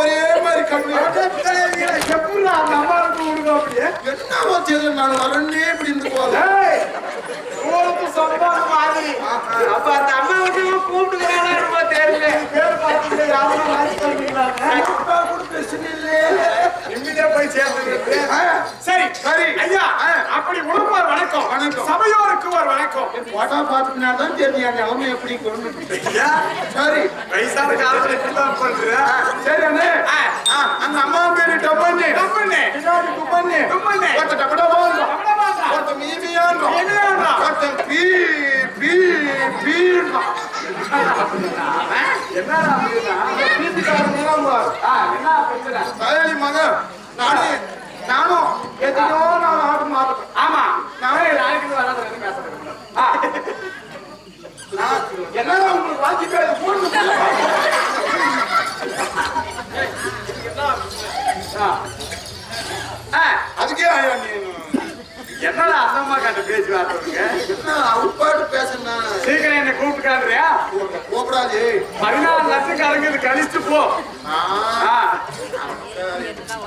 ஒரே மாதிரி கண்ணு. எப்படிடா அந்த அம்மாவுக்கு விடுங்க அப்படியே என்னவோ தெரியல நான் இப்படி இருந்து மாதிரி. அப்ப அந்த கூப்பிட்டுக்கிறானா தெரியல. பேர் பார்த்துட்டு யாரும் பிரச்சனை இல்லையே. நிம்மதியா போய். ஆ, சரி. சரி. ஐயா அப்படி உனக்கு ஒரு வணக்கம். வணக்கம். சபையோருக்கு ஒரு வணக்கம். போட்டா பார்த்துக்கினா தான் தெரியும். என் நிலைமை எப்படி சரி. வயசான காலத்துல இப்படிதான் பண்ற சரி அண்ணே. அந்த அம்மா பேரு டப்பண்ணு. டப்பண்ணு. பின்னாடி குப்பண்ணு. குப்பண்ணு. ஒருத்த பீ பீ என்னடா அப்படின்னா? ஆ, என்ன மகன். நானும் நானும் எத்தனையோ நான் ஆட்டு ஆமா நான் நாளைக்கு வராது பேசுறேன் என்னடா உங்களுக்கு வாங்கி அதுக்கே ஆயா நீ என்னடா அந்தம்மா கண்டு இருக்கு? என்ன அவுப்பாட்டு பேசுனா சீக்கிரம் என்ன கூப்பிட்டுக்காடுறியா கூப்பிடாது பதினாலு லட்சம் போ.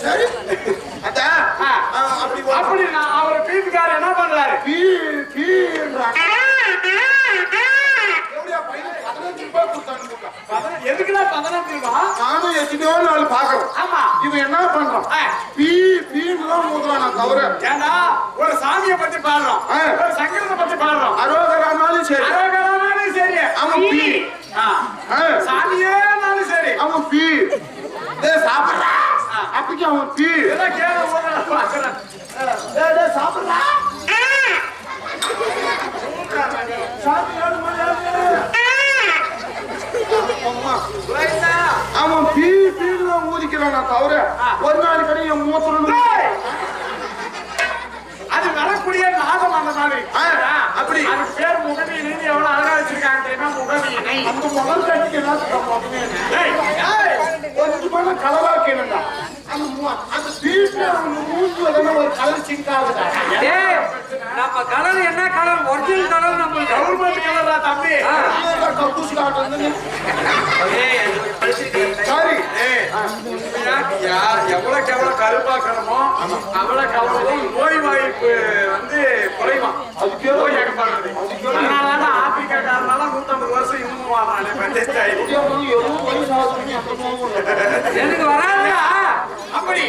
சரி. அதான் ஆ. ஆ, அப்படி நான் அவர் வீட்டுக்காரர் என்ன பண்றாரு? பீ பீன்றாங்க எப்படியா பையன் பதினஞ்சு ரூபாய் கொடுத்தான்னு கொடுத்தா. பதின- எதுக்குடா பதினஞ்சு ரூபா நானும் எத்தனையோ நாள் பாக்குறோம் ஆமா. இவன் என்ன பண்றான். பீ பீன்னு தான் ஊதுறான் நான் தவிர? ஏண்டா ஒரு சாமியை பத்தி பாடுறோம். ஒரு சங்கரத்தை பத்தி பாடுறோம் அரோகரானாலும் சரி. அரோகரானாலும் சரி. அவன் பீ. சாமியேனாலும் சரி. அவன் பீ. டேய் சாப்பிடுறா. அப்படி அவன் பீ. ஏதோ அவன் பீ பீன்னு தான் ஊதிக்கிறான் நான் தவிர ஒரு நாள் கடை என் மூத்திரம் ஏய்! அது வரக்கூடிய நாகம் அந்த மாதிரி அப்படி. அது பேர் முகமீனை எவ்வளவு அழகா வச்சிருக்காங்க தெரியுமா முகமீனை அந்த முதல் கட்டிக்கு என்ன ஏய், ஏய், கொஞ்சமான கலரா கேளுங்க நம்ம கலர் என்ன கலர் ஒரிஜினல் கலர் நம்மளுக்கு. கவர்மெண்ட் கலரா தம்பி? ஏய், சரி யார் எவ்வளவுக்கு எவ்வளவு கருப்பாக்கணுமோ அவ்வளவுக்கு அவ்வளவு நோய் வாய்ப்பு வந்து குறைவான் அதுக்கே நோய் ஏற்படுறது. அதனால ஆப்பிரிக்காக்காரனால நூத்தம்பது வருஷம் இன்னும் வாழானே பஞ்சஸ்ட் ஆயிடுச்சு எதுவும் வயசு ஆகுதுன்னு அந்த போகும் எனக்கு வராதா அப்படி.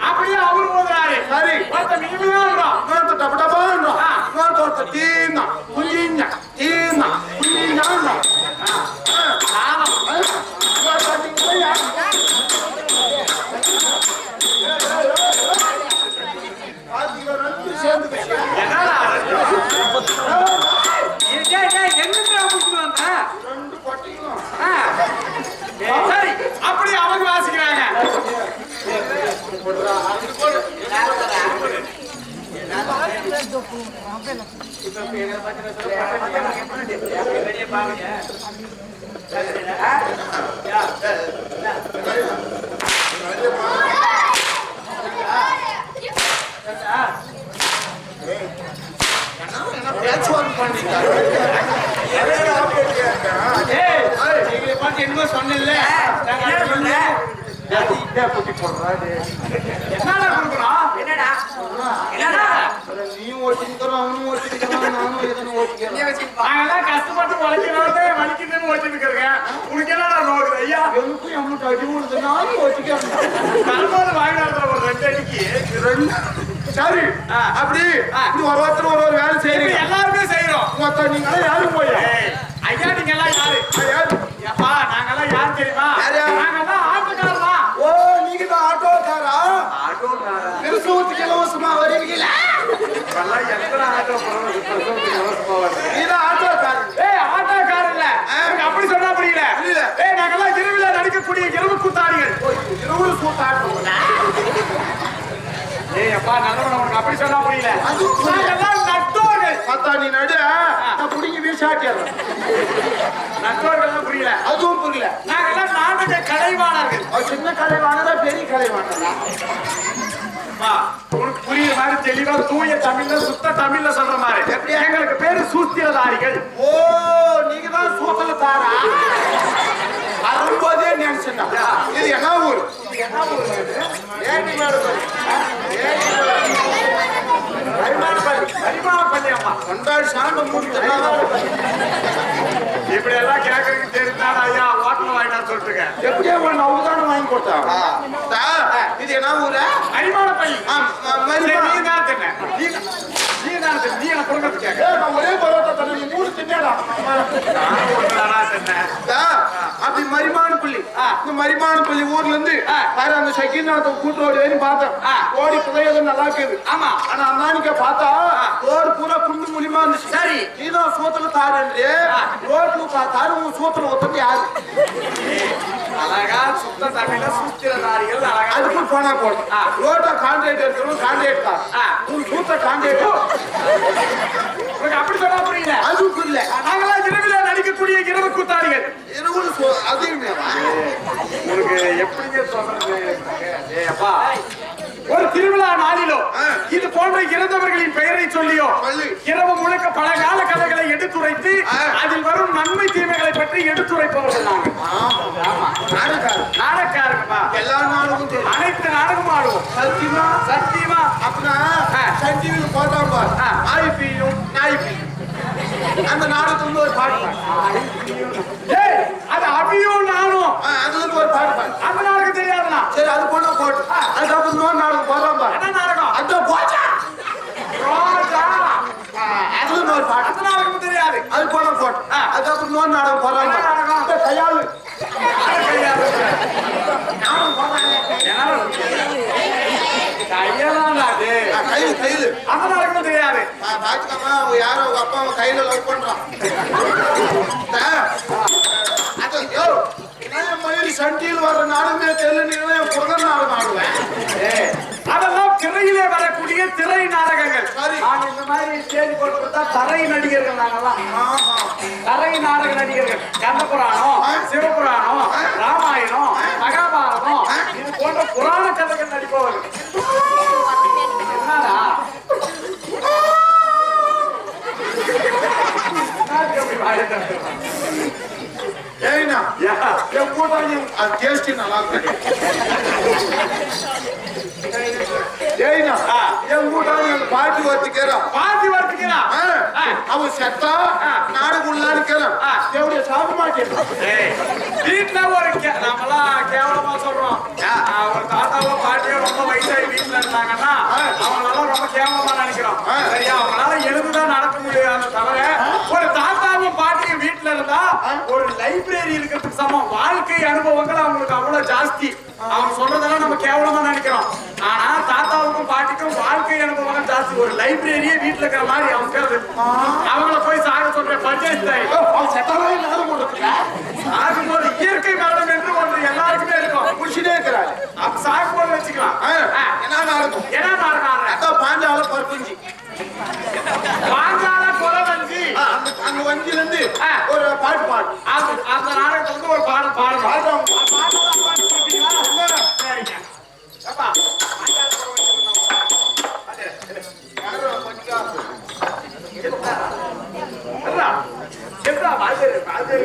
அப்படியே அவரு போதுறாரு சரி. ஒருத்த மினிமம் இன்னொருத்த டபடபான்றா இன்னொருத்த ஒருத்த தீன்னா புள்ளின்னா தீன்னா புள்ளின்னா என்னமோ சொன்னேன்ல என்ன சொன்ன? என்னடா கொடுக்குறோம் என்னடா? என்னடா? நீயும் ஓட்டிக்கிறோம் அவனும் ஓட்டிக்கிறான் நானும் எதனும் ஓட்டிக்கிறேன் நாங்கெல்லாம் கஷ்டப்பட்டு உழைக்கிறோம் வலிக்குதுன்னு ஓட்டிருக்கிறேங்க உனக்கு என்னடா நோக்குது ஐயா? எனக்கும் அடி விழுது நானும் ஓட்டிக்கிறேன். தரமான வாங்கினாரு ஒரு ரெண்டு அடிக்கு. ரெண்டு? சரி. அப்படி. ஒரு ஒருத்தர் ஒரு ஒரு வேலை இப்படி செய்றீங்க எல்லாருமே செய்யறோம் மொத்தம் நீங்க யாரும் போய். ஏய், ஐயா நீங்க எல்லாம் யாரு ஏப்பா நாங்கெல்லாம் யாரு தெரியுமா? நாங்கெல்லாம் ஆட்டுக்காரமா ஓ நீங்க தான் ஆட்டோக்காரா திருசூத்துக்கு இலவசமா வருவீங்களா நீதான் ஆட்டோக்காரன் ஏய் ஆட்டோக்காரன் இல்ல. அப்படி சொன்னா புரியல. ஏய் நாங்கெல்லாம் இரவுல நடிக்கக்கூடிய இரவு கூத்தாடிகள். சூட் ஆட்டோ ஏய் அப்பா நல்லவன் உனக்கு அப்படி சொன்னா புரியல. நாங்கெல்லாம் நட்டோர்கள். பார்த்தா நீ நடு நான் புடிங்கி வீசாட்டிடுறேன் நட்டோர்கள் புரியல. அதுவும் புரியல. நாங்கெல்லாம் நாடக கலைவாணர்கள். சின்ன கலை வாங்கினா பெரிய கலை வாங்கினா அப்பா, உனக்கு புரியுற மாதிரி தெளிவா தூய தமிழ்ல சுத்த தமிழ்ல சொல்ற மாதிரி? எங்களுக்கு பேரு சூத்திரதாரிகள். ஓ நீங்க தான் சூத்தல தாரா வரும்போதே நினைச்சேன்டா இது என்ன ஊர்? இப்படி எல்லாம் கேட்கறதுக்கு தெரிந்தாடா ஐயா ஹோட்டல் வாங்கிட்டு சொல்லிட்டுங்க எப்படியே ஒன்று அவதானம் வாங்கி கொடுத்தான்? இது என்ன ஊரா சரி, மரிமா. நீ தான் தின்ன. நீ நீ தான் தின்ன. நீ என்ன கொடுக்கறது கேட்க ஏய், நான் ஒரே பரோட்டா தண்ணி நீ மூணு தின்னடா அப்படி மரிமான பள்ளி. இந்த மரிமான பள்ளி ஊர்ல இருந்து. பாரு அந்த சக்கீநாத்த கூட்டு ஓடி வரையும் பார்த்தேன். ஓடி புதையது நல்லா இருக்குது ஆமா ஆனா அந்தானிக்க பார்த்தா ரோடு பூரா குண்டு மூலியமா இருந்துச்சு சரி. நீதான் சூத்துல. ரோட்ல பார்த்தாரு உன் சூத்துல ஒத்தது யாரு அழகா சுத்த தமிழ சுத்திரதாரிகள் அழகா அதுக்கு போனா போடும். ரோட்டை கான்ட்ராக்ட் எடுக்கணும் கான்ட்ராக்ட் தான். உன் சூத்த கான்ட்ராக்ட் உனக்கு அப்படி சொன்னா புரியல அதுக்கு இல்ல நாங்களாம் இரவில நடிக்கக்கூடிய இரவு கூத்தாடிகள் சோ- அது? உனக்கு எப்படிங்க சொல்றது ஏய் அப்பா ஒரு திருவிழா நாளிலோ ஆ. இது போன்ற இறந்தவர்களின் பெயரை சொல்லியோ சொல்லி. இரவு முழுக்க பல கால கதைகளை எடுத்துரைத்து. அதில் வரும் நன்மை தீமைகளை பற்றி எடுத்துரைப்பவர்கள் நாங்க ஆமா. நாடகாரு நாடக்காரங்கப்பா எல்லா நாடகமும் அனைத்து நாடகமும் ஆடுவோம். சத்தியமா? சத்தியமா? அப்படின்னா பார். ஆ. நாய் பீயும் நாய் பீயும் அந்த நாடகத்துல இருந்து ஒரு பாட்டு பாடு. அது அபியும் நானும். ஆ, அதுல இருந்து ஒரு பாட்டு பாடு. அந்த நாடகம் தெரியாதுண்ணா. சரி அது போனா போட்டு. அதுக்கப்புறம் நாடகம் என்ன நாடகம்? அந்த போச்சா? இன்னொரு பாட்டு நாடகம் தெரியாது அது போனா போட்டு. அதுக்கப்புறம் இன்னொரு நாடகம் பாரு நாடகம்? கையாளு கையாளு? அது. கையில கையில அந்த நாடகம் தெரியாது யாரோ அவங்க அப்பா அவன் கையில லவ் பண்றான் அது, சன் டிவியில் வர்ற நாடகமே தெரியல நீங்க என் புகழ் நாடகம் ஆடுவேன் ஏய், அதெல்லாம் திரையிலே வரக்கூடிய திரை நாடகங்கள். சரி. நாங்க இந்த மாதிரி ஸ்டேஜ் போட்டு கொடுத்தா தரை நடிகர்கள் நாங்கெல்லாம். தரை நாடக நடிகர்கள். கந்தபுராணம் ஆ. சிவபுராணம். ராமாயணம் மகாபாரதம் இது போன்ற புராண கதைகள் நடிப்பவர்கள். என்னடா? என் கூட்டாளி அது டேஸ்ட் நல்லா இருக்கு ஏய்னா ஆ. என் கூட்டாளி பாட்டி வீட்ல ஒரு கே- நாமெல்லாம் கேவலமா சொல்றோம். ஒரு தாத்தாவோ பாட்டியோ ரொம்ப வயசாகி வீட்டுல இருந்தாங்கன்னா அவங்களெல்லாம் ரொம்ப கேவலமா நினைக்கிறோம். சரியா? அவங்களால எழுதுதான் நடக்க முடியாது தவிர ஒரு தாத்தாவும் பாட்டியும் வீட்டுல இருந்தா ஒரு லைப்ரரி இருக்கிறதுக்கு சமம். வாழ்க்கை அனுபவங்கள் அவங்களுக்கு அவ்வளவு ஜாஸ்தி. அவங்க சொல்றதெல்லாம் நம்ம கேவலமா நினைக்கிறோம். ஆனா தாத்தாவுக்கும் வாழ்க்கை ஜாஸ்தி ஒரு லைப்ரரியே வீட்டுல இருக்கிற மாதிரி அவங்க. அவங்கள போய் சாக சொல்ற பஞ்சாயத்து நாடு கொடுக்குறா சாகும்போது இயற்கை மரணம் என்று ஒன்று எல்லாருக்குமே இருக்கும். குடிச்சுட்டே இருக்கிறாள் அப்ப சாகும்போது வச்சுக்கலாம். என்ன நடக்கும் என்ன நாடகம் அதான் பாஞ்சால பருப்புஞ்சி. பாஞ்சால கொலை வஞ்சி ஆ, அந்த வஞ்சில இருந்து. ஒரு பாட்டு பாடு. அந்த வந்து ஒரு பாடல் பாடணும். பாடுறோம். பாட்டு கேட்டீங்களா? சரிங்க. அப்பா. என்னடா? என்னடா பாஜர் பாஜர்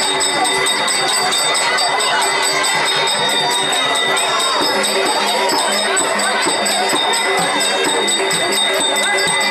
Thank you.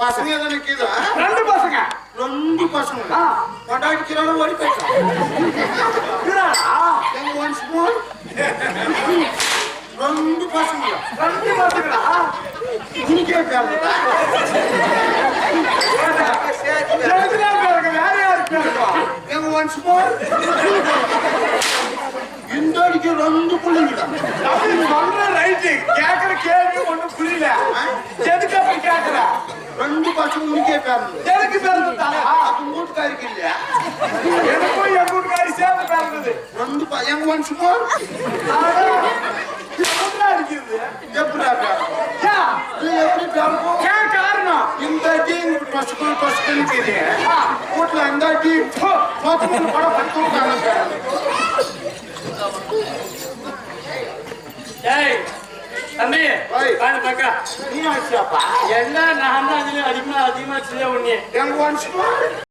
பசங்க எதுவும் நிக்கிதா ரெண்டு பசங்க. ரெண்டு பசங்க கொண்டாடி கிலோ ஓடி போயிட்டான் எங்க ஒன்ஸ் மோர் ரெண்டு பசங்க ரெண்டு பசங்களா? உனக்கே பேரு வேற யாருக்கு ஒன்ஸ் மோர் இந்த அடிக்கு ரெண்டு பிள்ளைங்க தம்பி சொல்ற ரைட்டு கேக்குற கேள்வி ஒண்ணும் புரியல. எதுக்கு அப்படி கேக்குற? ரெண்டு பசங்க உனக்கே பேரணும். பிறந்துட்டாங்க அப்ப மூட்டுக்காரிக்கு இல்லையா? எனக்கும் என் வீட்டுக்காரி சேர்ந்து பிறந்தது ரெண்டு எங்க மோர் அடிக்கிறது எப்படி பேரணும்? எப்படி பேரணும்? ஏன் காரணம்? இந்த அடி பசுக்கள் பசுக்கள் வீட்டுல இந்த அடி பசுக்கள் கூட பத்து ஏய் தம்பி. வாங்க பக்கா நீ ஆச்சியாப்பா என்ன நான் தான் அதிகமா அதிகமா செய்ய உன்னே எங்க